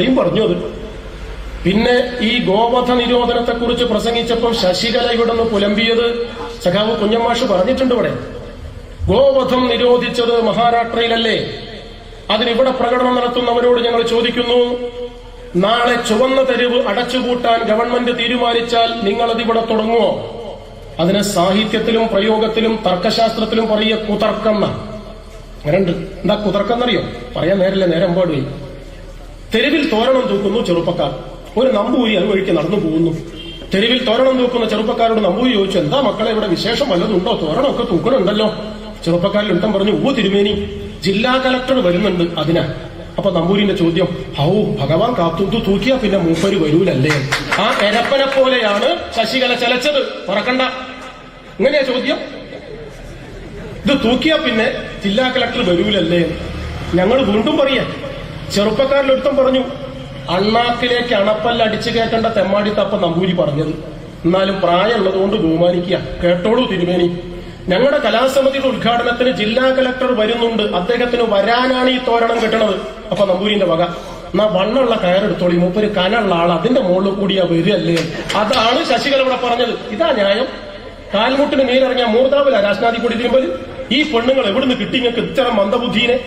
ഇവിടെയും പറഞ്ഞു അത്. പിന്നെ ഈ ഗോവധ നിരോധനത്തെ കുറിച്ച് പ്രസംഗിച്ചപ്പോൾ ശശികല ഇവിടെ നിന്ന് പുലമ്പിയത് സഖാവ് കുഞ്ഞമ്മാഷ് പറഞ്ഞിട്ടുണ്ട് ഇവിടെ. ഗോവധം നിരോധിച്ചത് മഹാരാഷ്ട്രയിലല്ലേ? അതിനിവിടെ പ്രകടനം നടത്തുന്നവരോട് ഞങ്ങൾ ചോദിക്കുന്നു നാളെ ചുവന്ന തെരുവ് അടച്ചുപൂട്ടാൻ ഗവൺമെന്റ് തീരുമാനിച്ചാൽ നിങ്ങൾ അതിവിടെ തുടങ്ങുമോ അതിന് സാഹിത്യത്തിലും പ്രയോഗത്തിലും തർക്കശാസ്ത്രത്തിലും പറയുക കുതർക്കം അങ്ങനെയുണ്ട്. എന്താ കുതർക്കെന്നറിയോ? പറയാൻ നേരല്ലേ നേരം പാടുകയും തെരുവിൽ തോരണം തൂക്കുന്നു ചെറുപ്പക്കാർ. ഒരു നമ്പൂരി അത് വഴിക്ക് നടന്നു പോകുന്നു. തെരുവിൽ തോരണം തൂക്കുന്ന ചെറുപ്പക്കാരോട് നമ്പൂരി ചോദിച്ചു എന്താ മക്കളെ ഇവിടെ വിശേഷം വല്ലതുണ്ടോ? തോരണമൊക്കെ തൂക്കണുണ്ടല്ലോ. ചെറുപ്പക്കാരിൽ ഇട്ടം പറഞ്ഞു ഊ തിരുമേനി ജില്ലാ കലക്ടർ വരുന്നുണ്ട് അതിനാ. അപ്പൊ നമ്പൂരിന്റെ ചോദ്യം ഹൗ ഭഗവാൻ കാത്തു ഇത് തൂക്കിയാ പിന്നെ മൂപ്പര് വരൂലല്ലേ? ആ എരപ്പനെ പോലെയാണ് ശശികല ചലച്ചത്. പറക്കണ്ട ഇങ്ങനെയാ ചോദ്യം. ഇത് തൂക്കിയാ പിന്നെ ജില്ലാ കലക്ടർ വരൂലല്ലേ? ഞങ്ങൾ വീണ്ടും പറയാ ചെറുപ്പക്കാരിലൊരുത്തം പറഞ്ഞു അണ്ണാക്കിലേക്ക് അണപ്പല്ല അടിച്ചു കേൾക്കേണ്ട തെമ്മാടി തപ്പ നമ്പൂരി പറഞ്ഞത്. എന്നാലും പ്രായമുള്ളതുകൊണ്ട് ബഹുമാനിക്കുക. കേട്ടോളൂ തിരുമേനി. ഞങ്ങളുടെ കലാസമിതിയുടെ ഉദ്ഘാടനത്തിന് ജില്ലാ കലക്ടർ വരുന്നുണ്ട്. അദ്ദേഹത്തിന് വരാനാണ് ഈ തോരണം കിട്ടണത്. അപ്പൊ നമ്പൂരിന്റെ വക. എന്നാ വണ്ണുള്ള കയറെടുത്തോളി മൂപ്പര് കനുള്ള ആൾ അതിന്റെ മുകളിൽ കൂടിയാ വരികയല്ലേ? അതാണ് ശശികല ഇവിടെ പറഞ്ഞത്. ഇതാ ന്യായം. കാൽമുട്ടിന് നീരിറങ്ങിയ മൂർത്താവില്ല രാഷ്ട്രാതി കൂടി തിരുമ്പൽ ഈ പെണ്ണുങ്ങൾ എവിടുന്ന് കിട്ടി? നിങ്ങൾക്ക് ഇത്തരം മന്ദബുദ്ധീനെ?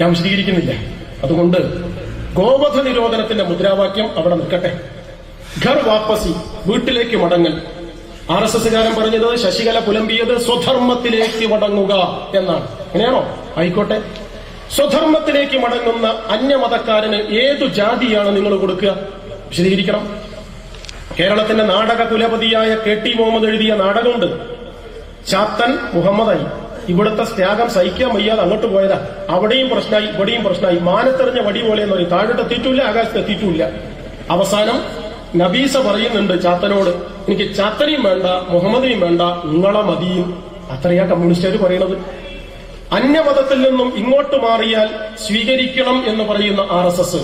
ഞാൻ വിശദീകരിക്കുന്നില്ല. അതുകൊണ്ട് ഗോവധ നിരോധനത്തിന്റെ മുദ്രാവാക്യം അവിടെ നിൽക്കട്ടെ. ഘർ വാപ്പസി വീട്ടിലേക്ക് മടങ്ങൽ. ആർ എസ് എസ്സുകാരൻ പറഞ്ഞത് ശശികല പുലമ്പിയത് സ്വധർമ്മത്തിലേക്ക് മടങ്ങുക എന്നാണ്. അങ്ങനെയാണോ? ആയിക്കോട്ടെ. സ്വധർമ്മത്തിലേക്ക് മടങ്ങുന്ന അന്യമതക്കാരന് ഏതു ജാതിയാണ് നിങ്ങൾ കൊടുക്കുക? വിശദീകരിക്കണം. കേരളത്തിന്റെ നാടക കുലപതിയായ കെ ടി മുഹമ്മദ് എഴുതിയ നാടകമുണ്ട്. ചാത്തൻ മുഹമ്മദ് മുഹമ്മദായി. ഇവിടുത്തെ ത്യാഗം സഹിക്കാൻ വയ്യാതെ അങ്ങോട്ട് പോയതാ. അവിടെയും പ്രശ്നമായി ഇവിടെയും പ്രശ്നമായി. മാനത്തെറിഞ്ഞ വടി പോലെ എന്ന് പറയും. താഴോട്ട് എത്തിയിട്ടില്ല ആകാശത്ത് എത്തിയിട്ടില്ല. അവസാനം നബീസ പറയുന്നുണ്ട് ചാത്തനോട് എനിക്ക് ചാത്തനെയും വേണ്ട മുഹമ്മദിനെയും വേണ്ട നിങ്ങളെ മതിയും അത്രയാ കമ്മ്യൂണിസ്റ്റുകാർ പറയുന്നത് അന്യമതത്തിൽ നിന്നും ഇങ്ങോട്ട് മാറിയാൽ സ്വീകരിക്കണം എന്ന് പറയുന്ന ആർ എസ് എസ്.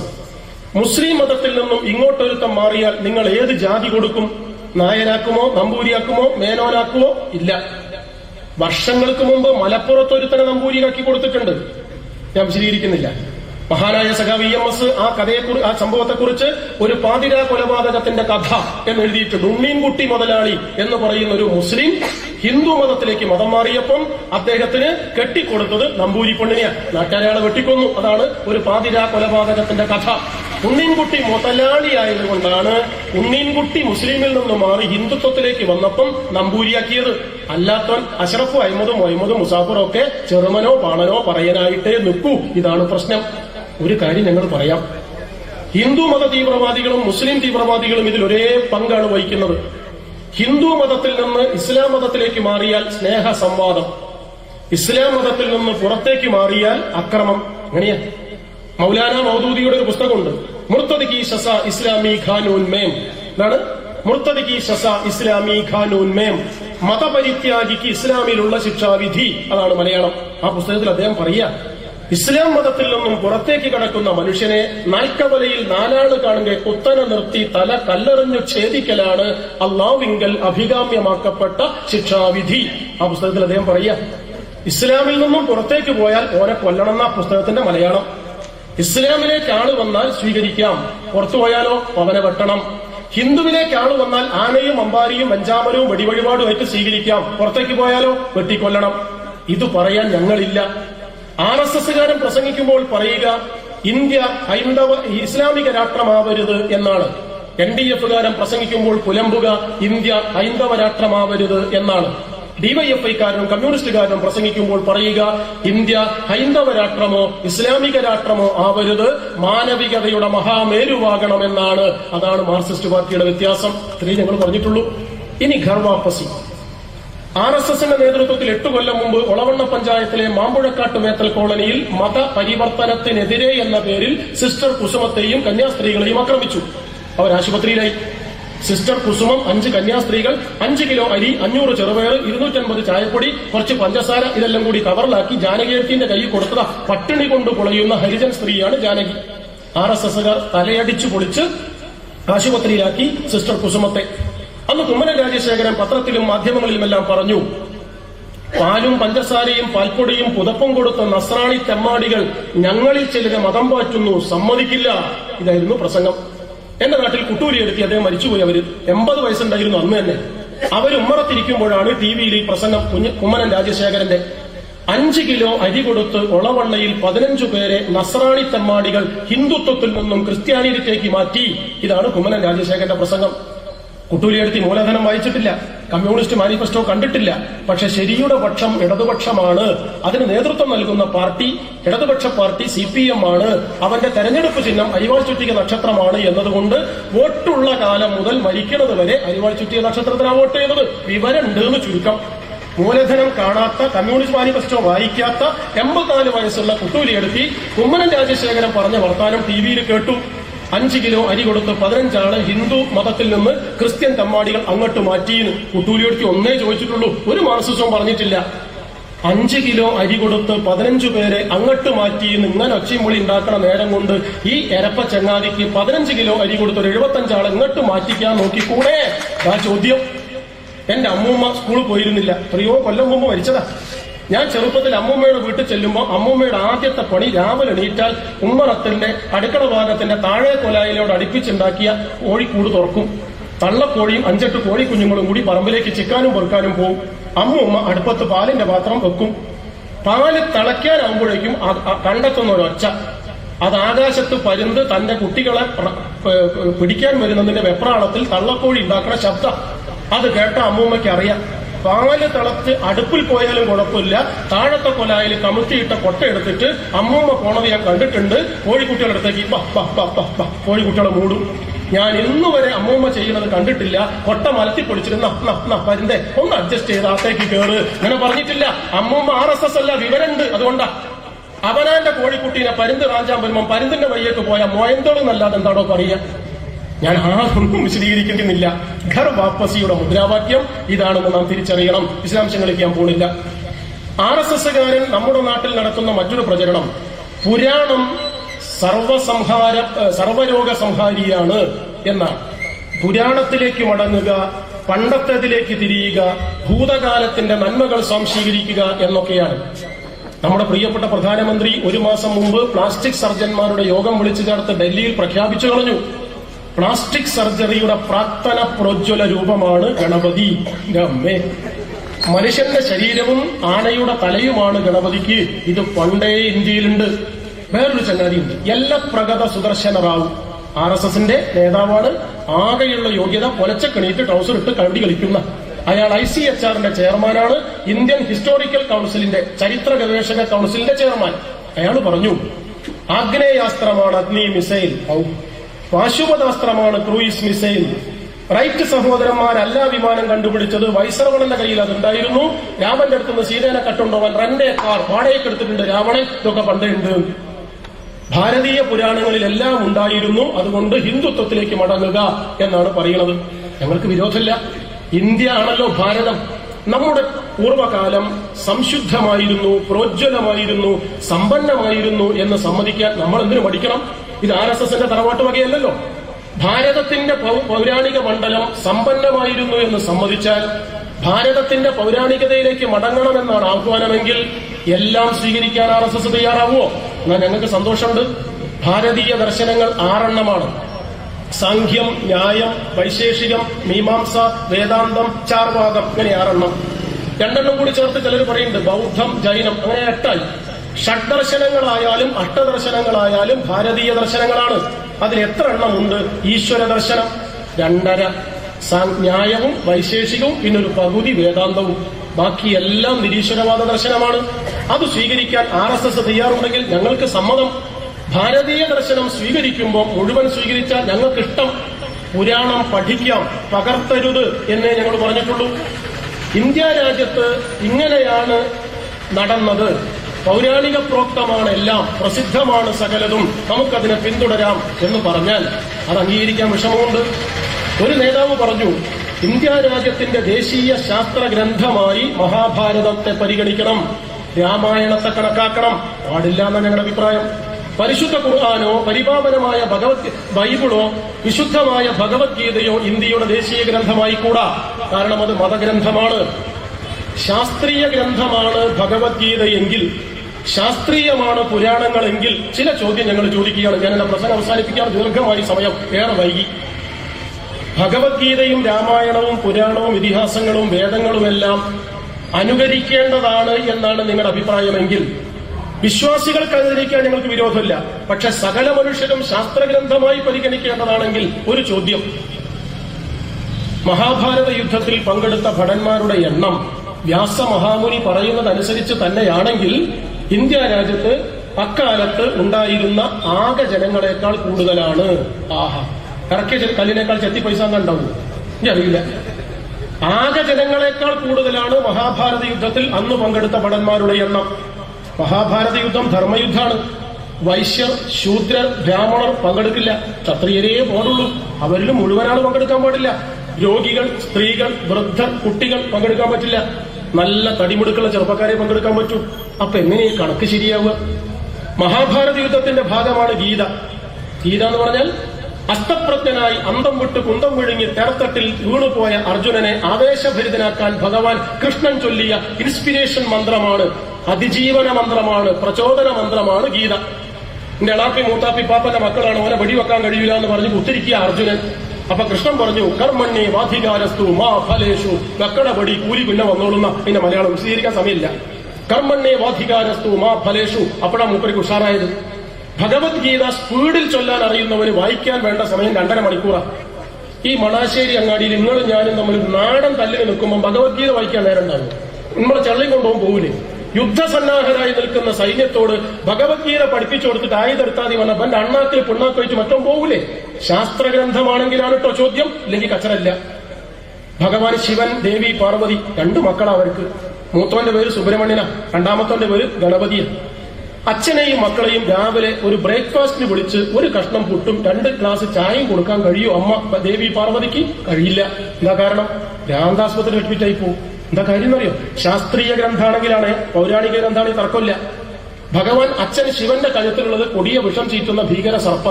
മുസ്ലിം മതത്തിൽ നിന്നും ഇങ്ങോട്ടൊരുത്തം മാറിയാൽ നിങ്ങൾ ഏത് ജാതി കൊടുക്കും? നായനാക്കുമോ നമ്പൂരിയാക്കുമോ മേനോനാക്കുമോ? ഇല്ല. വർഷങ്ങൾക്ക് മുമ്പ് മലപ്പുറത്ത് ഒരുത്തനെ നമ്പൂരിയാക്കി കൊടുത്തിട്ടുണ്ട്. ഞാൻ വിശദീകരിക്കുന്നില്ല. മഹാനായ സഖാവ് ഇ എം എസ് ആ കുറിച്ച് ആ സംഭവത്തെക്കുറിച്ച് ഒരു പാതിരാ കൊലപാതകത്തിന്റെ കഥ എന്ന് എഴുതിയിട്ടുണ്ട് ഉണ്ണീൻകുട്ടി മുതലാളി എന്ന് പറയുന്ന ഒരു മുസ്ലിം ഹിന്ദു മതത്തിലേക്ക് മതം മാറിയപ്പം അദ്ദേഹത്തിന് കെട്ടിക്കൊടുത്തത് നമ്പൂരി പെണ്ണിനെയാണ്. നാട്ടുകാരയാളെ വെട്ടിക്കൊന്നു. അതാണ് ഒരു പാതിരാ കൊലപാതകത്തിന്റെ കഥ. ഉണ്ണീൻകുട്ടി മുതലാളിയായതുകൊണ്ടാണ് ഉണ്ണിൻകുട്ടി മുസ്ലിമിൽ നിന്ന് മാറി ഹിന്ദുത്വത്തിലേക്ക് വന്നപ്പം നമ്പൂരിയാക്കിയത്. അല്ലാത്തവൻ അഷറഫും അഹമ്മദും അഹമ്മദും മുസാഫറും ഒക്കെ ചെറുമനോ പാണനോ പറയാനായിട്ടേ നിൽക്കൂ. ഇതാണ് പ്രശ്നം. ഒരു കാര്യം ഞങ്ങൾ പറയാം. ഹിന്ദു മത തീവ്രവാദികളും മുസ്ലിം തീവ്രവാദികളും ഇതിൽ ഒരേ പങ്കാണ് വഹിക്കുന്നത്. ഹിന്ദു മതത്തിൽ നിന്ന് ഇസ്ലാം മതത്തിലേക്ക് മാറിയാൽ സ്നേഹ സംവാദം ഇസ്ലാം മതത്തിൽ നിന്ന് പുറത്തേക്ക് മാറിയാൽ അക്രമം. അങ്ങനെയാ. മൗലാന മൗദൂദിയുടെ ഒരു പുസ്തകമുണ്ട്. ഇസ്ലാമി ഖാനൂൻ മേം. ഇസ്ലാമി ഖാനൂൻ മേം. മതപരിത്യാഗിക്ക് ഇസ്ലാമിലുള്ള ശിക്ഷാവിധി. അതാണ് മലയാളം. ആ പുസ്തകത്തിൽ അദ്ദേഹം പറയാ ഇസ്ലാം മതത്തിൽ നിന്നും പുറത്തേക്ക് കടക്കുന്ന മനുഷ്യനെ നാൽക്കവലയിൽ നാലാൾ കാണുക കുത്തനെ നിർത്തി തല കല്ലെറിഞ്ഞു ഛേദിക്കലാണ് അള്ളാവിങ്കൽ അഭികാമ്യമാക്കപ്പെട്ട ശിക്ഷാവിധി. ആ പുസ്തകത്തിൽ അദ്ദേഹം പറയാ ഇസ്ലാമിൽ നിന്നും പുറത്തേക്ക് പോയാൽ ഓരെ കൊല്ലണം എന്ന പുസ്തകത്തിന്റെ മലയാളം. ഇസ്ലാമിലേക്ക് ആൾ വന്നാൽ സ്വീകരിക്കാം. പുറത്തു പോയാലോ? അവനെ വെട്ടണം. ഹിന്ദുവിലേക്ക് ആൾ വന്നാൽ ആനയും അമ്പാരിയും അഞ്ചാമരവും വെടിവഴിപാടുമായിട്ട് സ്വീകരിക്കാം. പുറത്തേക്ക് പോയാലോ? വെട്ടിക്കൊല്ലണം. ഇത് പറയാൻ ഞങ്ങളില്ല. ആർ എസ് എസ്സുകാരൻ പ്രസംഗിക്കുമ്പോൾ പറയുക ഇന്ത്യ ഹൈന്ദവ ഇസ്ലാമിക രാഷ്ട്രമാവരുത് എന്നാണ്. എൻ ഡി എഫുകാരൻ പ്രസംഗിക്കുമ്പോൾ പുലമ്പുക ഇന്ത്യ ഹൈന്ദവ രാഷ്ട്രമാവരുത് എന്നാണ്. ഡിവൈഎഫ്ഐക്കാരനും കമ്മ്യൂണിസ്റ്റുകാരനും പ്രസംഗിക്കുമ്പോൾ പറയുക ഇന്ത്യ ഹൈന്ദവ രാഷ്ട്രമോ ഇസ്ലാമിക രാഷ്ട്രമോ ആവരുത് മാനവികതയുടെ മഹാമേരുവാകണമെന്നാണ്. അതാണ് മാർക്സിസ്റ്റ് പാർട്ടിയുടെ വ്യത്യാസം. ഇത്രയും ഞങ്ങൾ പറഞ്ഞിട്ടുള്ളൂ. ഇനി ഘർവാപ്പസി ആർ എസ് എസിന്റെ നേതൃത്വത്തിൽ എട്ട് കൊല്ലം മുമ്പ് ഒളവണ്ണ പഞ്ചായത്തിലെ മാമ്പുഴക്കാട്ട് മേത്തൽ കോളനിയിൽ മതപരിവർത്തനത്തിനെതിരെ എന്ന പേരിൽ സിസ്റ്റർ കുസുമത്തെയും കന്യാസ്ത്രീകളെയും ആക്രമിച്ചു. അവർ ആശുപത്രിയിലായി. സിസ്റ്റർ കുസുമം അഞ്ച് കന്യാസ്ത്രീകൾ അഞ്ച് കിലോ അരി അഞ്ഞൂറ് ചെറുപയർ ഇരുന്നൂറ്റൻപത് ചായപ്പൊടി കുറച്ച് പഞ്ചസാര ഇതെല്ലാം കൂടി കവറിലാക്കി ജാനകിയത്തിന്റെ കയ്യിൽ കൊടുത്ത പട്ടിണി കൊണ്ട് പൊളയുന്ന ഹരിജൻ സ്ത്രീയാണ് ജാനകി. ആർ എസ് എസുകാർ തലയടിച്ചു പൊളിച്ച് ആശുപത്രിയിലാക്കി സിസ്റ്റർ കുസുമത്തെ. അന്ന് കുമ്മനം രാജശേഖരൻ പത്രത്തിലും മാധ്യമങ്ങളിലുമെല്ലാം പറഞ്ഞു പാലും പഞ്ചസാരയും പാൽപ്പൊടിയും പുതപ്പും കൊടുത്ത നസ്രാണി തെമ്മാടികൾ ഞങ്ങളിൽ ചിലരെ മതം പാറ്റുന്നു സമ്മതിക്കില്ല. ഇതായിരുന്നു പ്രസംഗം. എന്റെ നാട്ടിൽ കുട്ടൂരി എടുത്തി അദ്ദേഹം മരിച്ചുപോയി. അവർ എൺപത് വയസ്സുണ്ടായിരുന്നു അന്ന് തന്നെ. അവർ ഉമ്മറത്തിരിക്കുമ്പോഴാണ് ടി വിയിൽ ഈ പ്രസംഗം കുമ്മനം രാജശേഖരന്റെ അഞ്ച് കിലോ അരി കൊടുത്ത് ഒളവണ്ണയിൽ പതിനഞ്ചു പേരെ നസ്രാണി തെമ്മാടികൾ ഹിന്ദുത്വത്തിൽ നിന്നും ക്രിസ്ത്യാനിയിലേക്ക് മാറ്റി. ഇതാണ് കുമ്മനം രാജശേഖരന്റെ പ്രസംഗം. കുട്ടൂലിയെടുത്തി മൂലധനം വായിച്ചിട്ടില്ല. കമ്മ്യൂണിസ്റ്റ് മാനിഫെസ്റ്റോ കണ്ടിട്ടില്ല. പക്ഷെ ശരിയുടെ പക്ഷം ഇടതുപക്ഷമാണ്. അതിന് നേതൃത്വം നൽകുന്ന പാർട്ടി ഇടതുപക്ഷ പാർട്ടി സി പി എം ആണ്. അവന്റെ തെരഞ്ഞെടുപ്പ് ചിഹ്നം അരിവാൾ ചുറ്റിക നക്ഷത്രമാണ് എന്നതുകൊണ്ട് വോട്ടുള്ള കാലം മുതൽ മരിക്കുന്നത് വരെ അരിവാൾ ചുറ്റിക നക്ഷത്രത്തിനാണ് വോട്ട് ചെയ്തത്. വിവരമുണ്ട് എന്ന് ചുരുക്കം. മൂലധനം കാണാത്ത കമ്മ്യൂണിസ്റ്റ് മാനിഫെസ്റ്റോ വായിക്കാത്ത എൺപത്തിനാല് വയസ്സുള്ള കുട്ടൂലിയെടുത്തി കുമ്മനം രാജശേഖരൻ പറഞ്ഞ വർത്താനം ടി വിയിൽ കേട്ടു. അഞ്ച് കിലോ അരി കൊടുത്ത് പതിനഞ്ചാൾ ഹിന്ദു മതത്തിൽ നിന്ന് ക്രിസ്ത്യൻ തമ്മാടികൾ അങ്ങോട്ട് മാറ്റിയെന്ന് കുട്ടൂലിയെടുത്തി ഒന്നേ ചോദിച്ചിട്ടുള്ളൂ. ഒരു മാർസിസവും പറഞ്ഞിട്ടില്ല. അഞ്ച് കിലോ അരി കൊടുത്ത് പതിനഞ്ചു പേരെ അങ്ങോട്ട് മാറ്റി ഇങ്ങനെ ഒച്ചയും ഉണ്ടാക്കണ നേരം കൊണ്ട് ഈ എരപ്പ ചങ്ങാതിക്ക് പതിനഞ്ച് കിലോ അരി കൊടുത്ത് ഒരു എഴുപത്തഞ്ചാളെ ഇങ്ങോട്ട് മാറ്റിക്കാൻ നോക്കിക്കൂടെ? ആ ചോദ്യം. എന്റെ അമ്മൂമ്മ സ്കൂളിൽ പോയിരുന്നില്ല. എത്രയോ കൊല്ലം മുമ്പ് മരിച്ചതാ. ഞാൻ ചെറുപ്പത്തിൽ അമ്മൂമ്മയുടെ വീട്ടിൽ ചെല്ലുമ്പോൾ അമ്മൂമ്മയുടെ ആദ്യത്തെ പണി രാവിലെ എണീറ്റാൽ ഉമ്മറത്തിന്റെ അടുക്കള ഭാഗത്തിന്റെ താഴെ കൊലായിലോട് അടുപ്പിച്ചുണ്ടാക്കിയ കോഴിക്കൂട് തുറക്കും. തള്ളക്കോഴിയും അഞ്ചെട്ട് കോഴിക്കുഞ്ഞുങ്ങളും കൂടി പറമ്പിലേക്ക് ചിക്കാനും പൊറുക്കാനും പോകും അമ്മൂമ്മ അടുപ്പത്ത് പാലിന്റെ പാത്രം വെക്കും. പാൽ തിളയ്ക്കാനാകുമ്പോഴേക്കും കണ്ടെത്തുന്ന ഒരൊച്ച അത് ആകാശത്ത് പരുന്ത് തന്റെ കുട്ടികളെ പിടിക്കാൻ വരുന്നതിന്റെ വെപ്രാളത്തിൽ തള്ളക്കോഴി ഉണ്ടാക്കുന്ന ശബ്ദം. അത് കേട്ട അമ്മൂമ്മയ്ക്ക് അറിയാം. പാൽ തിളച്ച് അടുപ്പിൽ പോയാലും കുഴപ്പമില്ല. താഴത്തെ കൊലായിൽ കമിഴ്ത്തിയിട്ട കൊട്ട എടുത്തിട്ട് അമ്മൂമ്മ പോണത് ഞാൻ കണ്ടിട്ടുണ്ട്. കോഴിക്കുട്ടികളുടെ അടുത്തേക്ക് കോഴിക്കുട്ടികളെ മൂടും. ഞാൻ ഇന്നു വരെ അമ്മൂമ്മ ചെയ്യുന്നത് കണ്ടിട്ടില്ല. കൊട്ട മലത്തി പൊടിച്ചിരുന്ന പരുന്തേ ഒന്ന് അഡ്ജസ്റ്റ് ചെയ്ത് അകത്തേക്ക് കേറ്. അങ്ങനെ പറഞ്ഞിട്ടില്ല. അമ്മൂമ്മ ആർ എസ് എസ് അല്ല വിവരണ്ട് അതുകൊണ്ടാ. അവനാന്റെ കോഴിക്കുട്ടീനെ പരുന്ത് കാഞ്ചാൻ വരുമ്പം പരുന്തിന്റെ വയ്യേക്ക് പോയ മോയന്തോളെന്നല്ലാതെ എന്താണോ പറയുക? ഞാൻ ആർക്കും വിശദീകരിക്കുന്നില്ല ഘർ വാപ്പസിയുടെ മുദ്രാവാക്യം ഇതാണെന്ന് നാം തിരിച്ചറിയണം. വിശദാംശങ്ങളിലേക്ക് ഞാൻ പോണില്ല. ആർ എസ് എസ്സുകാരൻ നമ്മുടെ നാട്ടിൽ നടത്തുന്ന മറ്റൊരു പ്രചരണം. പുരാണം സർവസംഹാര സർവരോഗ സംഹാരിയാണ് എന്നാണ്. പുരാണത്തിലേക്ക് മടങ്ങുക പണ്ടത്തേതിലേക്ക് തിരിയുക ഭൂതകാലത്തിന്റെ നന്മകൾ സ്വാംശീകരിക്കുക എന്നൊക്കെയാണ്. നമ്മുടെ പ്രിയപ്പെട്ട പ്രധാനമന്ത്രി ഒരു മാസം മുമ്പ് പ്ലാസ്റ്റിക് സർജന്മാരുടെ യോഗം വിളിച്ചു ചേർത്ത് ഡൽഹിയിൽ പ്രഖ്യാപിച്ചു കളഞ്ഞു. പ്ലാസ്റ്റിക് സർജറിയുടെ പ്രാക്തന പ്രോജ്വല രൂപമാണ് ഗണപതി. അമ്മേ മനുഷ്യന്റെ ശരീരവും ആനയുടെ തലയുമാണ് ഗണപതിക്ക്. ഇത് പണ്ടേ ഇന്ത്യയിലുണ്ട്. വേറൊരു ചങ്ങാതിയുണ്ട്. എല്ലാ പ്രഗത സുദർശന റാവു ആർ എസ് എസിന്റെ നേതാവാണ്. ആകെയുള്ള യോഗ്യത പൊലച്ചക്കണീറ്റ് ട്രൗസർ ഇട്ട് കണ്ടി കളിക്കുന്ന. അയാൾ ഐ സി എച്ച് ആറിന്റെ ചെയർമാനാണ്. ഇന്ത്യൻ ഹിസ്റ്റോറിക്കൽ കൗൺസിലിന്റെ ചരിത്ര ഗവേഷക കൗൺസിലിന്റെ ചെയർമാൻ. അയാൾ പറഞ്ഞു ആഗ്നേയാസ്ത്രമാണ് അഗ്നി മിസൈൽ ഔ. പാശുപതാസ്ത്രമാണ് ക്രൂയിസ് മിസൈൽ. റൈറ്റ് സഹോദരന്മാരല്ല വിമാനം കണ്ടുപിടിച്ചത്. വൈസ്രവണന്റെ കയ്യിൽ അതുണ്ടായിരുന്നു. രാമന്റെ അടുത്തുനിന്ന് സീതേനെ കട്ടുണ്ടോവൻ റെന്റെ കാർ വാടകയ്ക്ക് എടുത്തിട്ടുണ്ട്. രാവണൻ ഇതൊക്കെ പണ്ടുണ്ട് ഭാരതീയ പുരാണങ്ങളിൽ എല്ലാം ഉണ്ടായിരുന്നു. അതുകൊണ്ട് ഹിന്ദുത്വത്തിലേക്ക് മടങ്ങുക എന്നാണ് പറയുന്നത്. ഞങ്ങൾക്ക് വിരോധമില്ല. ഇന്ത്യ ആണല്ലോ ഭാരതം. നമ്മുടെ പൂർവകാലം സംശുദ്ധമായിരുന്നു പ്രോജ്വലമായിരുന്നു സമ്പന്നമായിരുന്നു എന്ന് സമ്മതിക്കാൻ നമ്മൾ എന്തിനു പഠിക്കണം ഇത് ആർ എസ് എസിന്റെ തറവാട്ട് വകയല്ലല്ലോ. ഭാരതത്തിന്റെ പൗരാണിക മണ്ഡലം സമ്പന്നമായിരുന്നു എന്ന് സമ്മതിച്ചാൽ ഭാരതത്തിന്റെ പൗരാണികതയിലേക്ക് മടങ്ങണമെന്നാണ് ആഹ്വാനമെങ്കിൽ എല്ലാം സ്വീകരിക്കാൻ ആർ എസ് എസ് തയ്യാറാവുമോ? എന്നാൽ ഞങ്ങൾക്ക് സന്തോഷമുണ്ട്. ഭാരതീയ ദർശനങ്ങൾ ആറെണ്ണമാണ്. സാഖ്യം ന്യായം വൈശേഷികം മീമാംസ വേദാന്തം ചാർവാകം ഇങ്ങനെ ആറെണ്ണം. രണ്ടെണ്ണം കൂടി ചേർത്ത് ചിലർ പറയുന്നുണ്ട് ബൗദ്ധം ജൈനം അങ്ങനെ എട്ടായി. ഷഡ്ദർശനങ്ങളായാലും അഷ്ടദർശനങ്ങളായാലും ഭാരതീയ ദർശനങ്ങളാണ്. അതിൽ എത്ര എണ്ണമുണ്ട് ഈശ്വര ദർശനം രണ്ടര. ന്യായവും വൈശേഷികവും പിന്നൊരു പകുതി വേദാന്തവും. ബാക്കിയെല്ലാം നിരീശ്വരവാദ ദർശനമാണ്. അത് സ്വീകരിക്കാൻ ആർ എസ് എസ് തയ്യാറുണ്ടെങ്കിൽ ഞങ്ങൾക്ക് സമ്മതം. ഭാരതീയ ദർശനം സ്വീകരിക്കുമ്പോൾ മുഴുവൻ സ്വീകരിച്ചാൽ ഞങ്ങൾക്ക് ഇഷ്ടം പുരാണം പഠിക്കാം പകർത്തരുത് എന്നേ ഞങ്ങൾ പറഞ്ഞിട്ടുള്ളൂ. ഇന്ത്യ രാജ്യത്ത് ഇങ്ങനെയാണ് നടന്നത്. പൗരാണിക പ്രോക്തമാണ് എല്ലാം പ്രസിദ്ധമാണ് സകലതും. നമുക്കതിനെ പിന്തുടരാം എന്ന് പറഞ്ഞാൽ അത് അംഗീകരിക്കാൻ വിഷമമുണ്ട്. ഒരു നേതാവ് പറഞ്ഞു ഇന്ത്യ രാജ്യത്തിന്റെ ദേശീയ ശാസ്ത്ര ഗ്രന്ഥമായി മഹാഭാരതത്തെ പരിഗണിക്കണം. രാമായണത്തെ കണക്കാക്കണം. പാടില്ല എന്നാണ് ഞങ്ങളുടെ അഭിപ്രായം. പരിശുദ്ധ ഖുർആാനോ പരിപാവനമായ ഭഗവത് ബൈബിളോ വിശുദ്ധമായ ഭഗവത്ഗീതയോ ഇന്ത്യയുടെ ദേശീയ ഗ്രന്ഥമായി കൂടാ. കാരണം അത് മതഗ്രന്ഥമാണ്. ശാസ്ത്രീയ ഗ്രന്ഥമാണ് ഭഗവത്ഗീതയെങ്കിൽ ശാസ്ത്രീയമാണ് പുരാണങ്ങളെങ്കിൽ ചില ചോദ്യം ഞങ്ങൾ ചോദിക്കുകയാണ്. ഞാൻ എന്റെ പ്രസംഗം അവസാനിപ്പിക്കാൻ ദീർഘമായി സമയം ഏറെ വൈകി. ഭഗവത്ഗീതയും രാമായണവും പുരാണവും ഇതിഹാസങ്ങളും വേദങ്ങളുമെല്ലാം അനുകരിക്കേണ്ടതാണ് എന്നാണ് നിങ്ങളുടെ അഭിപ്രായമെങ്കിൽ വിശ്വാസികൾക്ക് അനുകരിക്കാൻ ഞങ്ങൾക്ക് വിരോധമില്ല. പക്ഷെ സകല മനുഷ്യരും ശാസ്ത്രഗ്രന്ഥമായി പരിഗണിക്കേണ്ടതാണെങ്കിൽ ഒരു ചോദ്യം. മഹാഭാരത യുദ്ധത്തിൽ പങ്കെടുത്ത ഭടന്മാരുടെ എണ്ണം വ്യാസ മഹാമുനി പറയുന്നതനുസരിച്ച് തന്നെയാണെങ്കിൽ ഇന്ത്യ രാജ്യത്ത് അക്കാലത്ത് ഉണ്ടായിരുന്ന ആകെ ജനങ്ങളെക്കാൾ കൂടുതലാണ് ആഹാ. ഇറക്കിയ കല്ലിനേക്കാൾ ചെത്തി പൈസ കണ്ടാവും അറിയില്ല ആകെ ജനങ്ങളെക്കാൾ കൂടുതലാണ് മഹാഭാരത യുദ്ധത്തിൽ അന്ന് പങ്കെടുത്ത ഭടന്മാരുടെ എണ്ണം. മഹാഭാരത യുദ്ധം ധർമ്മയുദ്ധമാണ്. വൈശ്യർ ശൂദ്രർ ബ്രാഹ്മണർ പങ്കെടുക്കില്ല. ക്ഷത്രിയരേ പോടുള്ളൂ. അവരിലും മുഴുവനാണ് പങ്കെടുക്കാൻ പാടില്ല. രോഗികൾ സ്ത്രീകൾ വൃദ്ധർ കുട്ടികൾ പങ്കെടുക്കാൻ പറ്റില്ല. നല്ല തടിമുടുക്കുള്ള ചെറുപ്പക്കാരെ പങ്കെടുക്കാൻ പറ്റൂ. അപ്പൊ എങ്ങനെ ഈ കണക്ക് ശരിയാവുക? മഹാഭാരത യുദ്ധത്തിന്റെ ഭാഗമാണ് ഗീത. ഗീത എന്ന് പറഞ്ഞാൽ അഷ്ടപ്രജ്ഞനായി അന്തം വിട്ട് കുന്തം വിഴുങ്ങി തെറത്തട്ടിൽ വീണുപോയ അർജുനനെ ആവേശഭരിതനാക്കാൻ ഭഗവാൻ കൃഷ്ണൻ ചൊല്ലിയ ഇൻസ്പിരേഷൻ മന്ത്രമാണ്. അതിജീവന മന്ത്രമാണ്. പ്രചോദന മന്ത്രമാണ് ഗീത. എന്റെ എളാപ്പി മൂത്താപ്പി പാപ്പന്റെ മക്കളാണ് ഓനെ വെടിവെക്കാൻ കഴിയില്ല എന്ന് പറഞ്ഞ് കുത്തിരിക്കുക അർജുനൻ. അപ്പൊ കൃഷ്ണൻ പറഞ്ഞു കർമ്മണ്ണി വാധികാരസ്തു മാ ഫലേഷു. വെക്കട പടി കൂലി പിന്നെ വന്നോളുന്ന അതിന്റെ മലയാളം വിശദീകരിക്കാൻ സമയമില്ല. കർമ്മണ്ണേ വാധികാരസ്തു മാ ഫലേഷു. അപ്പോഴാ മൂപ്പരിക്ക് ഉഷാറായത്. ഭഗവത്ഗീത സ്പീഡിൽ ചൊല്ലാൻ അറിയുന്നവന് വായിക്കാൻ വേണ്ട സമയം രണ്ടര മണിക്കൂറാണ് ഈ മണാശ്ശേരി അങ്ങാടിയിൽ നിങ്ങളും ഞാനും തമ്മിൽ നാടൻ തല്ലിന് നിൽക്കുമ്പോൾ ഭഗവത്ഗീത വായിക്കാൻ നേരം ഉണ്ടാകും. നമ്മളെ ചള്ളി കൊണ്ടുപോകാൻ പോകില്ലേ യുദ്ധസന്നാഹരായി നിൽക്കുന്ന സൈന്യത്തോട് ഭഗവത്ഗീത പഠിപ്പിച്ചു കൊടുത്തിട്ട് ആയുധെടുത്താതി വന്ന ബന്റെ അണ്ണാക്കിൽ പുണ്ണാക്കി വെച്ച് മറ്റും പോകൂലേ? ശാസ്ത്രഗ്രന്ഥമാണെങ്കിലാണ് കേട്ടോ ചോദ്യം. അല്ലെങ്കിൽ കച്ചറല്ല ഭഗവാൻ ശിവൻ ദേവി പാർവതി രണ്ടു മക്കളാ അവർക്ക്. മൂത്തോന്റെ പേര് സുബ്രഹ്മണ്യന രണ്ടാമത്തോന്റെ പേര് ഗണപതിയ. അച്ഛനെയും മക്കളെയും രാവിലെ ഒരു ബ്രേക്ക്ഫാസ്റ്റിന് വിളിച്ച് ഒരു കഷ്ണം പുട്ടും രണ്ട് ഗ്ലാസ് ചായയും കൊടുക്കാൻ കഴിയൂ? അമ്മ ദേവി പാർവതിക്ക് കഴിയില്ല. എന്താ കാരണം? ഭ്രാന്താസ്പത്രി അഡ്മിറ്റായി പോകും എന്താ കാര്യം എന്നറിയോ ശാസ്ത്രീയ ഗ്രന്ഥാണെങ്കിലാണ് പൗരാണിക ഗ്രന്ഥാണെങ്കിൽ തർക്കമില്ല. ഭഗവാൻ അച്ഛൻ ശിവന്റെ കഴുത്തിലുള്ളത് കൊടിയ വിഷം ചീറ്റുന്ന ഭീകര സർപ്പ.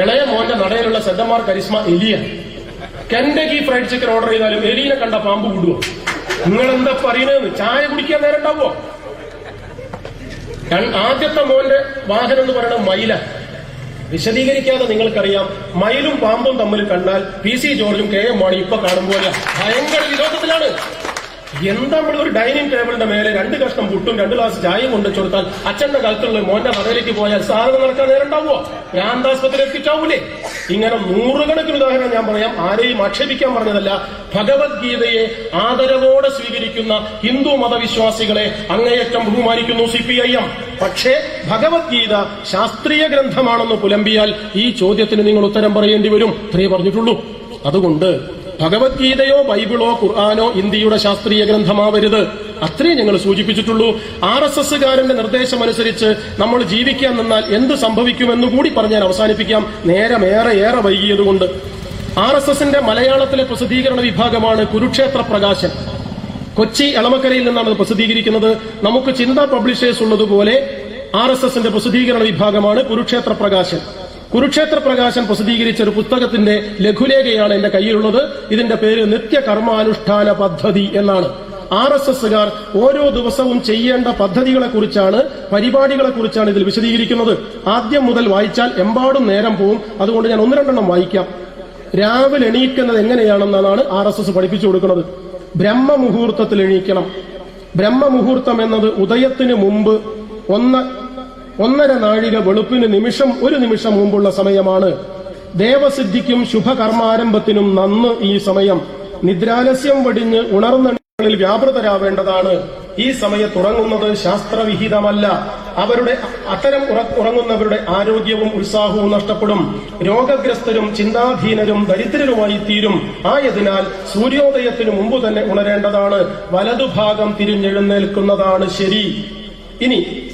ഇളയ മോന്റെ നടയിലുള്ള സെഡന്മാർ കരിസ്മ എലിയ. കെൻഡക്കി ഫ്രൈഡ് ചിക്കൻ ഓർഡർ ചെയ്താലും എലിയെ കണ്ട പാമ്പ് വിടുവോ നിങ്ങൾ എന്താ പറയുന്നത് ചായ കുടിക്കാൻ നേരം ഉണ്ടാവോ ആദ്യത്തെ മോന്റെ വാഹനം എന്ന് പറയുന്നത് മൈല വിശദീകരിക്കാതെ നിങ്ങൾക്കറിയാം മയിലും പാമ്പും തമ്മിൽ കണ്ടാൽ പി സി ജോർജും കെ എം മാണി ഇപ്പൊ കാണുമ്പോൾ ഭയങ്കര വിരോധത്തിലാണ്. എന്താ നമ്മൾ ഒരു ഡൈനിങ് ടേബിളിന്റെ മേലെ രണ്ട് കഷ്ണം പുട്ടും രണ്ട് ഗ്ലാസ് ചായയും കൊണ്ട് കൊടുത്താൽ അച്ഛന്റെ കാലത്തുള്ള മോന്റെ കടയിലേക്ക് പോയാൽ സാധനം നടക്കാൻ നേരം ഉണ്ടാവുമോ? ഭ്രാന്താസ്പത്രി എത്തിച്ചാവൂലേ? ഇങ്ങനെ നൂറുകണക്കിന് ഉദാഹരണം ഞാൻ പറയാം. ആരെയും ആക്ഷേപിക്കാൻ പറഞ്ഞതല്ല. ഭഗവത്ഗീതയെ ആദരവോടെ സ്വീകരിക്കുന്ന ഹിന്ദു മതവിശ്വാസികളെ അങ്ങേയറ്റം ബഹുമാനിക്കുന്നു സി പി ഐ എം. പക്ഷേ ഭഗവത്ഗീത ശാസ്ത്രീയ ഗ്രന്ഥമാണെന്ന് പുലമ്പിയാൽ ഈ ചോദ്യത്തിന് നിങ്ങൾ ഉത്തരം പറയേണ്ടി വരും. ഇത്രയേ പറഞ്ഞിട്ടുള്ളൂ. അതുകൊണ്ട് ഭഗവത്ഗീതയോ ബൈബിളോ ഖുർആാനോ ഇന്ത്യയുടെ ശാസ്ത്രീയ ഗ്രന്ഥമാവരുത്. അത്രയും ഞങ്ങൾ സൂചിപ്പിച്ചിട്ടുള്ളൂ. ആർ എസ് എസ്സുകാരന്റെ നിർദ്ദേശമനുസരിച്ച് നമ്മൾ ജീവിക്കാൻ നിന്നാൽ എന്ത് സംഭവിക്കുമെന്ന് കൂടി പറഞ്ഞാൽ അവസാനിപ്പിക്കാം. നേരം ഏറെ ഏറെ വൈകിയതുകൊണ്ട്. ആർ എസ് എസിന്റെ മലയാളത്തിലെ പ്രസിദ്ധീകരണ വിഭാഗമാണ് കുരുക്ഷേത്ര പ്രകാശൻ. കൊച്ചി എളമക്കരയിൽ നിന്നാണ് അത് പ്രസിദ്ധീകരിക്കുന്നത്. നമുക്ക് ചിന്ത പബ്ലിഷേഴ്സ് ഉള്ളതുപോലെ ആർ എസ് എസിന്റെ പ്രസിദ്ധീകരണ വിഭാഗമാണ് കുരുക്ഷേത്ര പ്രകാശൻ. കുരുക്ഷേത്ര പ്രകാശൻ പ്രസിദ്ധീകരിച്ച ഒരു പുസ്തകത്തിന്റെ ലഘുലേഖയാണ് എന്റെ കയ്യിലുള്ളത്. ഇതിന്റെ പേര് നിത്യകർമാനുഷ്ഠാന പദ്ധതി എന്നാണ്. ആർ എസ് എസുകാർ ഓരോ ദിവസവും ചെയ്യേണ്ട പദ്ധതികളെ കുറിച്ചാണ് പരിപാടികളെ കുറിച്ചാണ് ഇതിൽ വിശദീകരിക്കുന്നത്. ആദ്യം മുതൽ വായിച്ചാൽ എമ്പാടും നേരം പോവും. അതുകൊണ്ട് ഞാൻ ഒന്ന് രണ്ടെണ്ണം വായിക്കാം. രാവിലെ എണീക്കുന്നത് എങ്ങനെയാണെന്നാണ് ആർ എസ് എസ് പഠിപ്പിച്ചു കൊടുക്കുന്നത്. ബ്രഹ്മമുഹൂർത്തത്തിൽ എണീക്കണം. ബ്രഹ്മമുഹൂർത്തം എന്നത് ഉദയത്തിന് മുമ്പ് ഒന്ന് ഒന്നര നാഴിക വെളുപ്പിന് നിമിഷം ഒരു നിമിഷം മുമ്പുള്ള സമയമാണ്. ദേവസിദ്ധിക്കും ശുഭകർമാരംഭത്തിനും നന്ന് ഈ സമയം. നിദ്രാലസ്യം വടിഞ്ഞ് ഉണർന്നിടങ്ങളിൽ വ്യാപൃതരാവേണ്ടതാണ്. ഈ സമയത്ത് ഉറങ്ങുന്നത് ശാസ്ത്രവിഹിതമല്ല. അവരുടെ അത്തരം ഉറങ്ങുന്നവരുടെ ആരോഗ്യവും ഉത്സാഹവും നഷ്ടപ്പെടും. രോഗഗ്രസ്തരും ചിന്താധീനരും ദരിദ്രരുമായി തീരും ആയതിനാൽ സൂര്യോദയത്തിനു മുമ്പ് തന്നെ ഉണരേണ്ടതാണ്. വലതുഭാഗം തിരിഞ്ഞെഴുന്നേൽക്കുന്നതാണ് ശരി. ഇനി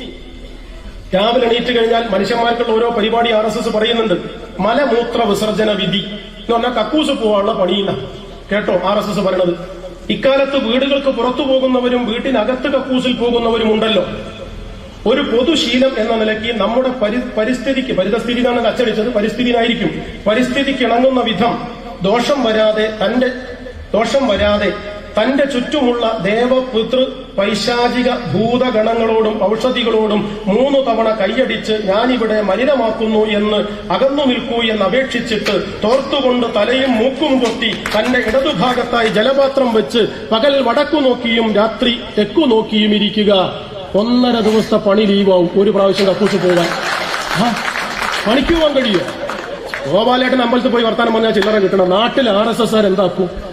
രാവിലെ എണീറ്റ് കഴിഞ്ഞാൽ മനുഷ്യന്മാർക്കുള്ള ഓരോ പരിപാടി ആർ എസ് എസ് പറയുന്നുണ്ട്. മലമൂത്ര വിസർജന വിധി എന്ന് പറഞ്ഞാൽ കക്കൂസ് പോവാനുള്ള പണിയില്ല കേട്ടോ ആർ എസ് എസ് പറയണത്. ഇക്കാലത്ത് വീടുകൾക്ക് പുറത്തു പോകുന്നവരും വീട്ടിനകത്ത് കക്കൂസിൽ പോകുന്നവരും ഉണ്ടല്ലോ. ഒരു പൊതുശീലം എന്ന നിലയ്ക്ക് നമ്മുടെ പരി പരിസ്ഥിതിക്ക് പരിതസ്ഥിതി എന്നാണ് അച്ചടിച്ചത്. പരിസ്ഥിതിനായിരിക്കും പരിസ്ഥിതിക്ക് ഇണങ്ങുന്ന വിധം ദോഷം വരാതെ തന്റെ ദോഷം വരാതെ തന്റെ ചുറ്റുമുള്ള ദേവപുത്ര പൈശാചിക ഭൂതഗണങ്ങളോടും ഔഷധികളോടും മൂന്ന് തവണ കൈയടിച്ച് ഞാനിവിടെ മലിനമാക്കുന്നു എന്ന് അകന്നു നിൽക്കൂ എന്ന് അപേക്ഷിച്ചിട്ട് തോർത്തുകൊണ്ട് തലയും മൂക്കും കൊത്തി തന്റെ ഇടതുഭാഗത്തായി ജലപാത്രം വെച്ച് പകൽ വടക്കു നോക്കിയും രാത്രി തെക്കു നോക്കിയും ഇരിക്കുക. ഒന്നര ദിവസത്തെ പണി ലീവാവും. ഒരു പ്രാവശ്യം കക്കൂസ് പോകാൻ പണിക്കുവാൻ കഴിയോ? ഗോപാലേട്ടൻ അമ്പലത്തിൽ പോയി വർത്താനം പറഞ്ഞാൽ ചില്ലറ കിട്ടണം. നാട്ടിൽ ആർ എസ് എസ് ആർ എന്താക്കും?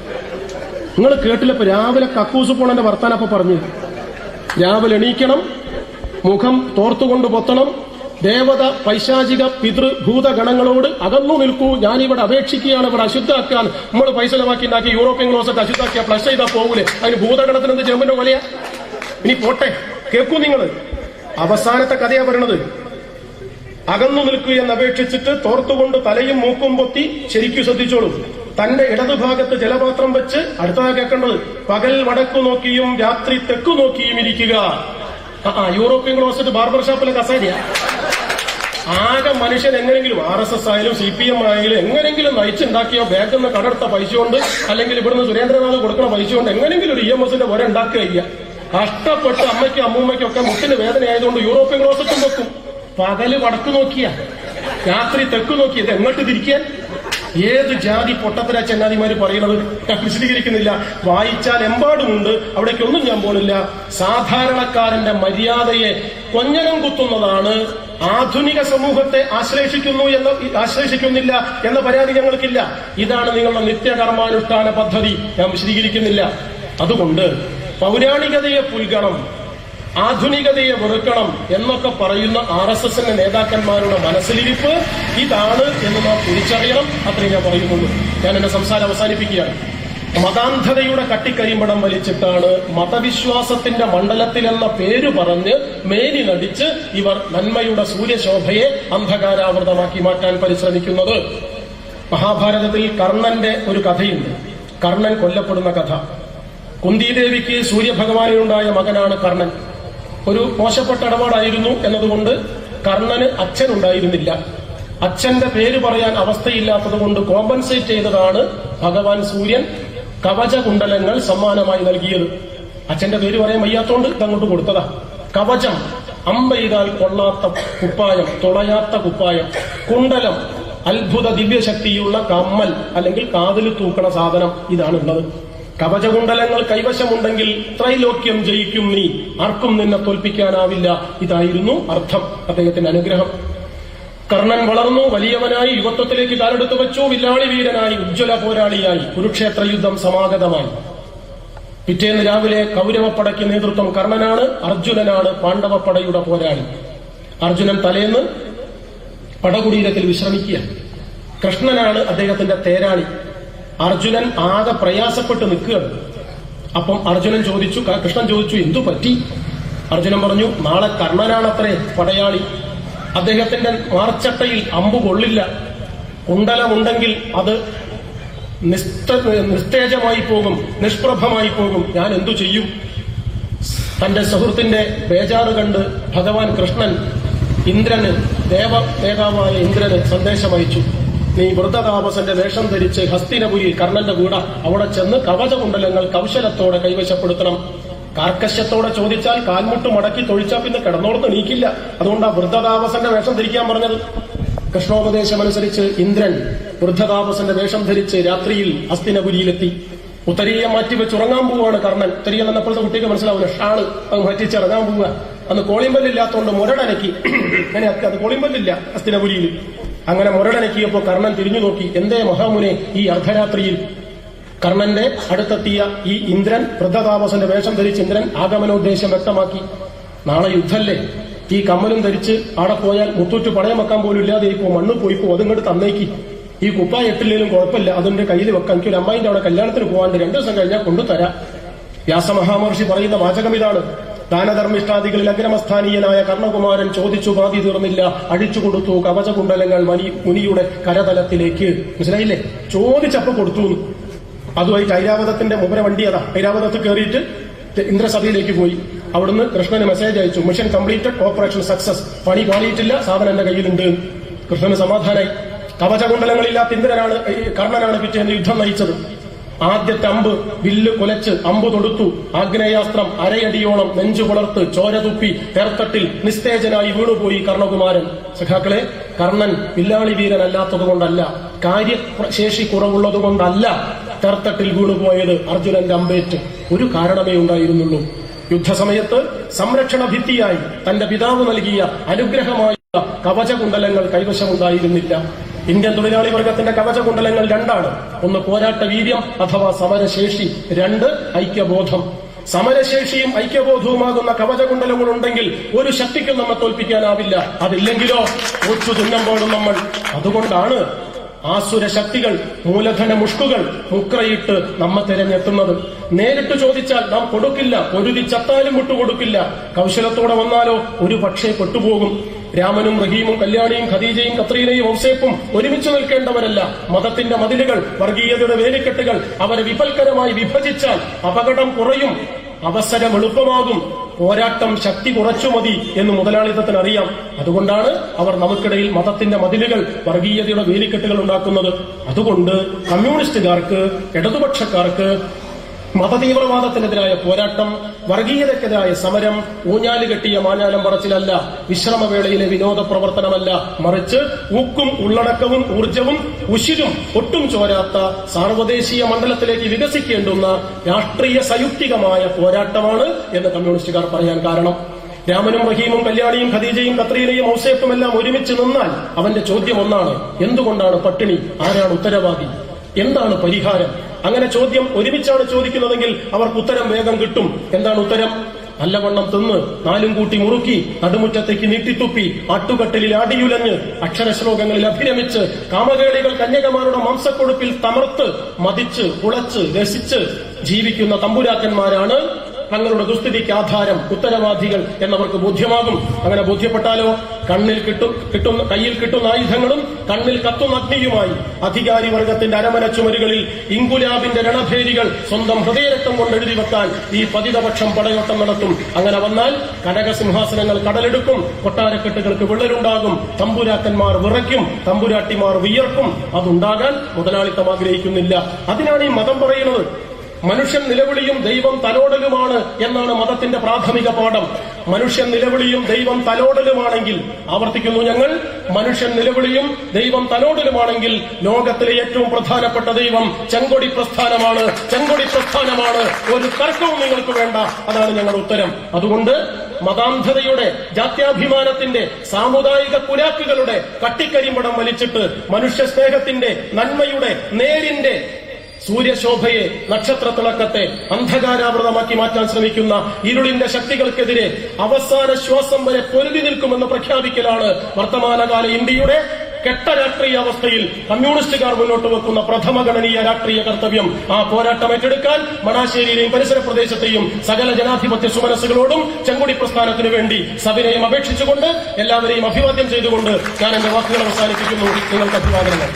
നിങ്ങൾ കേട്ടില്ല ഇപ്പൊ രാവിലെ കക്കൂസ് പോണന്റെ വർത്താനം അപ്പൊ പറഞ്ഞു. രാവിലെ എണീക്കണം മുഖം തോർത്തുകൊണ്ട് പൊത്തണം ദേവത പൈശാചിക പിതൃ ഭൂതഗണങ്ങളോട് അകന്നു നിൽക്കൂ. ഞാനിവിടെ അപേക്ഷിക്കുകയാണ് ഇവിടെ അശുദ്ധാക്കാൻ നമ്മൾ പൈസ ചെലവാക്കി ഉണ്ടാക്കി യൂറോപ്യൻ ക്ലോസറ്റ് അശുദ്ധാക്കിയ ഫ്ലഷ് ചെയ്താൽ പോകൂലേ? അതിന് ഭൂതഗണത്തിന് എന്ത് ചെമ്പിന്റെ കൊലയാ? ഇനി പോട്ടെ കേൾക്കൂ നിങ്ങൾ അവസാനത്തെ കഥയാ പറയണത്. അകന്നു നിൽക്കൂ എന്ന് അപേക്ഷിച്ചിട്ട് തോർത്തുകൊണ്ട് തലയും മൂക്കും പൊത്തി ശരിക്കും ശ്രദ്ധിച്ചോളൂ. തന്റെ ഇടതുഭാഗത്ത് ജലപാത്രം വെച്ച് അടുത്തതാ കേൾക്കേണ്ടത് പകൽ വടക്കു നോക്കിയും രാത്രി തെക്കു നോക്കിയും ഇരിക്കുക. ആ, യൂറോപ്യൻ ക്ലോസറ്റ് ബാർബർ ഷോപ്പിലെ കസേരയാ. ആകെ മനുഷ്യൻ എങ്ങനെങ്കിലും ആർ എസ് എസ് ആയാലും സി പി എം ആയാലും എങ്ങനെങ്കിലും നയിച്ചുണ്ടാക്കിയ ബാഗിൽ നിന്ന് കടർത്ത പൈസ കൊണ്ട് അല്ലെങ്കിൽ ഇവിടുന്ന് സുരേന്ദ്രനാഥ് കൊടുക്കുന്ന പൈസ കൊണ്ട് എങ്ങനെങ്കിലും ഒരു ഇ എം എസിന്റെ ഒര ഉണ്ടാക്കുക കഷ്ടപ്പെട്ട് അമ്മയ്ക്കും അമ്മൂമ്മയ്ക്കും ഒക്കെ മുട്ടിന് വേദനയായതുകൊണ്ട് യൂറോപ്യൻ ക്ലോസറ്റും വെക്കും. പകൽ വടക്ക് നോക്കിയ രാത്രി തെക്ക് നോക്കിയത് എങ്ങോട്ട് തിരിക്കാൻ? ഏത് ജാതി പൊട്ടത്തര ചങ്ങാതിമാര് പറയുന്നത് ഞാൻ വിശദീകരിക്കുന്നില്ല. വായിച്ചാൽ എമ്പാടുമുണ്ട്. അവിടേക്കൊന്നും ഞാൻ പോണില്ല. സാധാരണക്കാരന്റെ മര്യാദയെ കൊഞ്ഞനം കുത്തുന്നതാണ് ആധുനിക സമൂഹത്തെ ആശ്ലേഷിക്കുന്നു എന്ന് ആശ്ലേഷിക്കുന്നില്ല എന്ന പരാതി ഞങ്ങൾക്കില്ല. ഇതാണ് നിങ്ങളുടെ നിത്യകർമാനുഷ്ഠാന പദ്ധതി. ഞാൻ വിശദീകരിക്കുന്നില്ല. അതുകൊണ്ട് പൗരാണികതയെ പുൽകണം ആധുനികതയെ വെറുക്കണം എന്നൊക്കെ പറയുന്ന ആർ എസ് എസിന്റെ നേതാക്കന്മാരുടെ മനസ്സിലിരിപ്പ് ഇതാണ് എന്ന് നാം തിരിച്ചറിയണം. അത്രയും ഞാൻ പറയുന്നുള്ളൂ. ഞാൻ എന്റെ സംസാരം അവസാനിപ്പിക്കുകയാണ്. മതാന്ധതയുടെ കട്ടിക്കരിമ്പടം വലിച്ചിട്ടാണ് മതവിശ്വാസത്തിന്റെ മണ്ഡലത്തിലെന്ന പേര് പറഞ്ഞ് മേനി നടിച്ച് ഇവർ നന്മയുടെ സൂര്യശോഭയെ അന്ധകാരാവൃതമാക്കി മാറ്റാൻ പരിശ്രമിക്കുന്നത്. മഹാഭാരതത്തിൽ കർണന്റെ ഒരു കഥയുണ്ട്. കർണൻ കൊല്ലപ്പെടുന്ന കഥ. കുന്തിദേവിക്ക് സൂര്യഭഗവാനുണ്ടായ മകനാണ് കർണൻ. ഒരു മോശപ്പെട്ട ഇടപാടായിരുന്നു എന്നതുകൊണ്ട് കർണന് അച്ഛനുണ്ടായിരുന്നില്ല. അച്ഛന്റെ പേര് പറയാൻ അവസ്ഥയില്ലാത്തത് കൊണ്ട് കോമ്പൻസേറ്റ് ചെയ്തതാണ് ഭഗവാൻ സൂര്യൻ കവചകുണ്ടലങ്ങൾ സമ്മാനമായി നൽകിയത്. അച്ഛന്റെ പേര് പറയാൻ വയ്യാത്തോണ്ട് ഇതങ്ങോട്ട് കൊടുത്തതാ. കവചം അമ്പെയ്താൽ കൊള്ളാത്ത കുപ്പായം തുളയാത്ത കുപ്പായം കുണ്ടലം അത്ഭുത ദിവ്യശക്തിയുള്ള കമ്മൽ അല്ലെങ്കിൽ കാതിൽ തൂക്കണ സാധനം ഇതാണ് ഉള്ളത് കവചകുണ്ടലങ്ങൾ കൈവശമുണ്ടെങ്കിൽ ത്രൈലോക്യം ജയിക്കും നീ. ആർക്കും നിന്നെ തോൽപ്പിക്കാനാവില്ല. ഇതായിരുന്നു അർത്ഥം അദ്ദേഹത്തിന്റെ അനുഗ്രഹം. കർണൻ വളർന്നു വലിയവനായി യുവത്വത്തിലേക്ക് കാലെടുത്തു വെച്ചു വില്ലാളി വീരനായി ഉജ്ജ്വല പോരാളിയായി കുരുക്ഷേത്ര യുദ്ധം സമാഗതമായി. പിറ്റേന്ന് രാവിലെ കൗരവപ്പടയ്ക്ക് നേതൃത്വം കർണനാണ് അർജുനനാണ് പാണ്ഡവപ്പടയുടെ പോരാളി. അർജുനൻ തലേന്ന് പടകുടീരത്തിൽ വിശ്രമിക്കുക. കൃഷ്ണനാണ് അദ്ദേഹത്തിന്റെ തേരാളി. അർജുനൻ ആകെ പ്രയാസപ്പെട്ട് നിൽക്കുകയാണ്. അപ്പം അർജുനൻ ചോദിച്ചു കൃഷ്ണൻ ചോദിച്ചു എന്തു പറ്റി? അർജുനൻ പറഞ്ഞു നാളെ കർണനാണത്രേ പടയാളി. അദ്ദേഹത്തിന്റെ മാർച്ചട്ടയിൽ അമ്പ് കൊള്ളില്ല. കുണ്ടലമുണ്ടെങ്കിൽ അത് നിസ്ത- നിസ്തേജമായി പോകും നിഷ്പ്രഭമായി പോകും. ഞാൻ എന്തു ചെയ്യും? തന്റെ സുഹൃത്തിന്റെ ബേജാറ് കണ്ട് ഭഗവാൻ കൃഷ്ണൻ ഇന്ദ്രന് ദേവ നേതാവായ ഇന്ദ്രന് സന്ദേശം അയച്ചു. നീ വൃദ്ധതാപസന്റെ വേഷം ധരിച്ച് ഹസ്തിനപുരി കർണന്റെ കൂടെ അവിടെ ചെന്ന് കവചകുണ്ടലങ്ങൾ കൗശലത്തോടെ കൈവശപ്പെടുത്തണം. കാർക്കശ്യത്തോടെ ചോദിച്ചാൽ കാൽമുട്ട് മടക്കി തൊഴിച്ചാൽ പിന്നെ കിടന്നോടത്ത് നീക്കില്ല അതുകൊണ്ട് ആ വൃദ്ധതാപസന്റെ വേഷം ധരിക്കാൻ പറഞ്ഞത്. കൃഷ്ണോപദേശമനുസരിച്ച് ഇന്ദ്രൻ വൃദ്ധതാപസന്റെ വേഷം ധരിച്ച് രാത്രിയിൽ ഹസ്തിനപുരിയിലെത്തി. മാറ്റി വെച്ച് ഉറങ്ങാൻ പോവാണ് കർണൻ. ഉത്തരീയം എന്നപ്പോഴത്തെ കുട്ടിക്ക് മനസ്സിലാവില്ല ഷാൾ അത് മാറ്റിച്ച് ഇറങ്ങാൻ പോവുക അന്ന് കോളിമ്പല്ലില്ലാത്തതുകൊണ്ട് മുരടനക്കി. അങ്ങനെ അത് കോളിമ്പല്ലില്ല ഹസ്തിനപുരിയിൽ. അങ്ങനെ മുരടനക്കിയപ്പോ കർണൻ തിരിഞ്ഞു നോക്കി എന്തേ മഹാമുനെ ഈ അർദ്ധരാത്രിയിൽ? കർണന്റെ അടുത്തെത്തിയ ഈ ഇന്ദ്രൻ വൃദ്ധതാമസന്റെ വേഷം ധരിച്ച് ഇന്ദ്രൻ ആഗമനോദ്ദേശം വ്യക്തമാക്കി. നാളെ യുദ്ധല്ലേ? ഈ കമ്മലും ധരിച്ച് അവിടെ പോയാൽ മുത്തൂറ്റ് പണയം വെക്കാൻ പോലും ഇല്ലാതെ ഇപ്പോ മണ്ണ് പോയി പോ അതിങ്ങോട്ട് തന്നേക്ക്. ഈ കുപ്പ എട്ടില്ലേലും കുഴപ്പമില്ല. അതിന്റെ കയ്യിൽ വെക്കാം. എനിക്ക് ഒരു അമ്മായിന്റെ അവിടെ കല്യാണത്തിന് പോകാണ്ട് രണ്ടു ദിവസം കഴിഞ്ഞാൽ കൊണ്ടുതരാം. വ്യാസമഹാമഹർഷി പറയുന്ന വാചകം ഇതാണ്. ദാനധർമ്മിഷ്ടാദികളിൽ അഗ്രമസ്ഥാനീയനായ കർണകുമാരൻ ചോദിച്ചു ബാധി തീർന്നില്ല. അഴിച്ചു കൊടുത്തു. കവചകുണ്ടലങ്ങൾ മനി മുനിയുടെ കരതലത്തിലേക്ക്. മനസ്സിലായില്ലേ? ചോദിച്ചപ്പോ കൊടുത്തു അതുമായി ഐരാവതത്തിന്റെ മുമ്പര വണ്ടി അതാ. ഐരാവതത്ത് കയറിയിട്ട് ഇന്ദ്രസഭയിലേക്ക് പോയി. അവിടുന്ന് കൃഷ്ണന് മെസ്സേജ് അയച്ചു. മിഷൻ കംപ്ലീറ്റഡ് ഓപ്പറേഷൻ സക്സസ് പണി പാളിയിട്ടില്ല. സാധനം എന്റെ കയ്യിലുണ്ട്. കൃഷ്ണന് സമാധാനായി. കവചകുണ്ടലങ്ങളില്ലാത്ത ഇന്ദ്രനാണ് കർണനാണ് പിറ്റേന്ന് യുദ്ധം നയിച്ചത്. ആദ്യത്തെ അമ്പ് വില്ല് കുലച്ച് അമ്പ് തൊടുത്തു. ആഗ്നേയാസ്ത്രം അരയടിയോളം നെഞ്ചു പുലർത്ത് ചോര തുപ്പി തേർത്തട്ടിൽ നിസ്തേജനായി വീണുപോയി കർണകുമാരൻ. സഖാക്കളെ കർണൻ വില്ലാളി വീരനല്ലാത്തത് കൊണ്ടല്ല കാര്യശേഷി കുറവുള്ളത് കൊണ്ടല്ല തേർത്തട്ടിൽ വീണുപോയത് അർജുനന്റെ അമ്പേറ്റ്. ഒരു കാരണമേ ഉണ്ടായിരുന്നുള്ളൂ. യുദ്ധസമയത്ത് സംരക്ഷണ ഭിത്തിയായി തന്റെ പിതാവ് നൽകിയ അനുഗ്രഹമായ കവചകുണ്ടലങ്ങൾ കൈവശമുണ്ടായിരുന്നില്ല. ഇന്ത്യൻ തൊഴിലാളി വർഗത്തിന്റെ കവചകുണ്ടലങ്ങൾ രണ്ടാണ്. ഒന്ന് പോരാട്ട വീര്യം അഥവാ സമരശേഷി. രണ്ട് ഐക്യബോധം. സമരശേഷിയും ഐക്യബോധവുമാകുന്ന കവചകുണ്ടലങ്ങൾ ഉണ്ടെങ്കിൽ ഒരു ശക്തിക്കും നമ്മെ തോൽപ്പിക്കാനാവില്ല. അതില്ലെങ്കിലോ ഒച്ചു തിന്നുമ്പോഴും നമ്മൾ. അതുകൊണ്ടാണ് ആസുര ശക്തികൾ മൂലധന മുഷ്കുകൾ മുക്രയിട്ട് നമ്മെ തിരഞ്ഞെത്തുന്നത്. നേരിട്ട് ചോദിച്ചാൽ നാം കൊടുക്കില്ല പൊരുതി ചത്താലും വിട്ടുകൊടുക്കില്ല. കൗശലത്തോടെ വന്നാലോ ഒരു പക്ഷേ പെട്ടുപോകും. രാമനും റഹീമും കല്യാണിയും ഖദീജയും കത്രീനയും ഔസേപ്പും ഒരുമിച്ച് നിൽക്കേണ്ടവരല്ല. മതത്തിന്റെ മതിലുകൾ വർഗീയതയുടെ വേലിക്കെട്ടുകൾ അവരെ വിഫൽക്കരമായി വിഭജിച്ചാൽ അപകടം കുറയും അവസരം എളുപ്പമാകും പോരാട്ടം ശക്തി കുറച്ചു മതി എന്ന് മുതലാളിത്തത്തിന് അറിയാം. അതുകൊണ്ടാണ് അവർ നമുക്കിടയിൽ മതത്തിന്റെ മതിലുകൾ വർഗീയതയുടെ വേലിക്കെട്ടുകൾ ഉണ്ടാക്കുന്നത്. അതുകൊണ്ട് കമ്മ്യൂണിസ്റ്റുകാർക്ക് ഇടതുപക്ഷക്കാർക്ക് മതതീവ്രവാദത്തിനെതിരായ പോരാട്ടം വർഗീയതയ്ക്കെതിരായ സമരം ഊഞ്ഞാൽ കെട്ടിയ മാഞ്ഞാലം പറച്ചിലല്ല വിശ്രമവേളയിലെ വിനോദ പ്രവർത്തനമല്ല മറിച്ച് ഊക്കും ഉള്ളടക്കവും ഊർജവും ഉശിരും ഒട്ടും ചോരാത്ത സാർവദേശീയ മണ്ഡലത്തിലേക്ക് വികസിക്കേണ്ടുന്ന രാഷ്ട്രീയ സയുക്തികമായ പോരാട്ടമാണ് എന്ന് കമ്മ്യൂണിസ്റ്റുകാർ പറയാൻ കാരണം. രാമനും റഹീമും കല്യാണിയും ഖദീജയും കത്രീനയും ഔസേപ്പും എല്ലാം ഒരുമിച്ച് നിന്നാൽ അവന്റെ ചോദ്യം ഒന്നാണ് എന്തുകൊണ്ടാണ് പട്ടിണി? ആരാണ് ഉത്തരവാദി? എന്താണ് പരിഹാരം? അങ്ങനെ ചോദ്യം ഒരുമിച്ചാണ് ചോദിക്കുന്നതെങ്കിൽ അവർക്ക് ഉത്തരം വേഗം കിട്ടും. എന്താണ് ഉത്തരം? നല്ലവണ്ണം തിന്ന് നാലും കൂട്ടി മുറുക്കി നടുമുറ്റത്തേക്ക് നീട്ടിത്തുപ്പി അട്ടുകട്ടലിൽ ആടിയുലഞ്ഞ് അക്ഷരശ്ലോകങ്ങളിൽ അഭിരമിച്ച് കാമകേളികൾ കന്യകമാരുടെ മാംസക്കൊടുപ്പിൽ തമർത്ത് മതിച്ച് കുളച്ച് രസിച്ച് ജീവിക്കുന്ന തമ്പുരാക്കന്മാരാണ് തങ്ങളുടെ ദുസ്ഥിതിക്ക് ആധാരം ഉത്തരവാദികൾ എന്നവർക്ക് ബോധ്യമാകും. അങ്ങനെ ബോധ്യപ്പെട്ടാലോ? കണ്ണിൽ കിട്ടും കിട്ടുന്ന കയ്യിൽ കിട്ടുന്ന ആയുധങ്ങളും കണ്ണിൽ കത്തുന്ന അഗ്നിയുമായി. അധികാരി വർഗത്തിന്റെ അരമന ചുമരുകളിൽ ഇങ്കുലാബിന്റെ രണഭേരികൾ സ്വന്തം ഹൃദയരക്തം കൊണ്ട് എഴുതി വെക്കാൻ ഈ പതിതപക്ഷം പടയോട്ടം നടത്തും. അങ്ങനെ വന്നാൽ കനകസിംഹാസനങ്ങൾ കടലെടുക്കും കൊട്ടാരക്കെട്ടുകൾക്ക് വിള്ളലുണ്ടാകും തമ്പുരാക്കന്മാർ വിറയ്ക്കും തമ്പുരാട്ടിമാർ വിയർക്കും. അതുണ്ടാകാൻ മുതലാളിത്തം ആഗ്രഹിക്കുന്നില്ല. അതിനാണ് ഈ മതം പറയുന്നത്. മനുഷ്യൻ നിലവിളിയും ദൈവം തലോടലുമാണ് എന്നാണ് മതത്തിന്റെ പ്രാഥമിക പാഠം. മനുഷ്യൻ നിലവിളിയും ദൈവം തലോടലുമാണെങ്കിൽ ആവർത്തിക്കുന്നു ഞങ്ങൾ മനുഷ്യൻ നിലവിളിയും ദൈവം തലോടലുമാണെങ്കിൽ ലോകത്തിലെ ഏറ്റവും പ്രധാനപ്പെട്ട ദൈവം ചെങ്കൊടി പ്രസ്ഥാനമാണ്. ചെങ്കൊടി പ്രസ്ഥാനമാണ്. ഒരു തർക്കവും നിങ്ങൾക്ക് വേണ്ട. അതാണ് ഞങ്ങളുടെ ഉത്തരം. അതുകൊണ്ട് മതാന്ധതയുടെ ജാത്യാഭിമാനത്തിന്റെ സാമുദായിക കുലാക്കുകളുടെ കട്ടിക്കരിമ്പടം വലിച്ചിട്ട് മനുഷ്യ സ്നേഹത്തിന്റെ നന്മയുടെ നേരിന്റെ സൂര്യശോഭയെ നക്ഷത്ര തിളക്കത്തെ അന്ധകാരാവൃതമാക്കി മാറ്റാൻ ശ്രമിക്കുന്ന ഇരുളിന്റെ ശക്തികൾക്കെതിരെ അവസാന ശ്വാസം വരെ പൊരുതി നിൽക്കുമെന്ന പ്രഖ്യാപിക്കലാണ് വർത്തമാനകാല ഇന്ത്യയുടെ കെട്ട രാഷ്ട്രീയ അവസ്ഥയിൽ കമ്മ്യൂണിസ്റ്റുകാർ മുന്നോട്ട് വെക്കുന്ന പ്രഥമഗണനീയ രാഷ്ട്രീയ കർത്തവ്യം. ആ പോരാട്ടം ഏറ്റെടുക്കാൻ മണാശ്ശേരിയിലെയും പരിസര പ്രദേശത്തെയും സകല ജനാധിപത്യ സുമനസ്സുകളോടും ചെങ്കുടി പ്രസ്ഥാനത്തിനു വേണ്ടി സവിനയം അപേക്ഷിച്ചുകൊണ്ട് എല്ലാവരെയും അഭിവാദ്യം ചെയ്തുകൊണ്ട് ഞാൻ എന്റെ വാക്കുകൾ അവസാനിപ്പിക്കുന്നു. നിങ്ങൾക്ക് അഭിവാദനങ്ങൾ.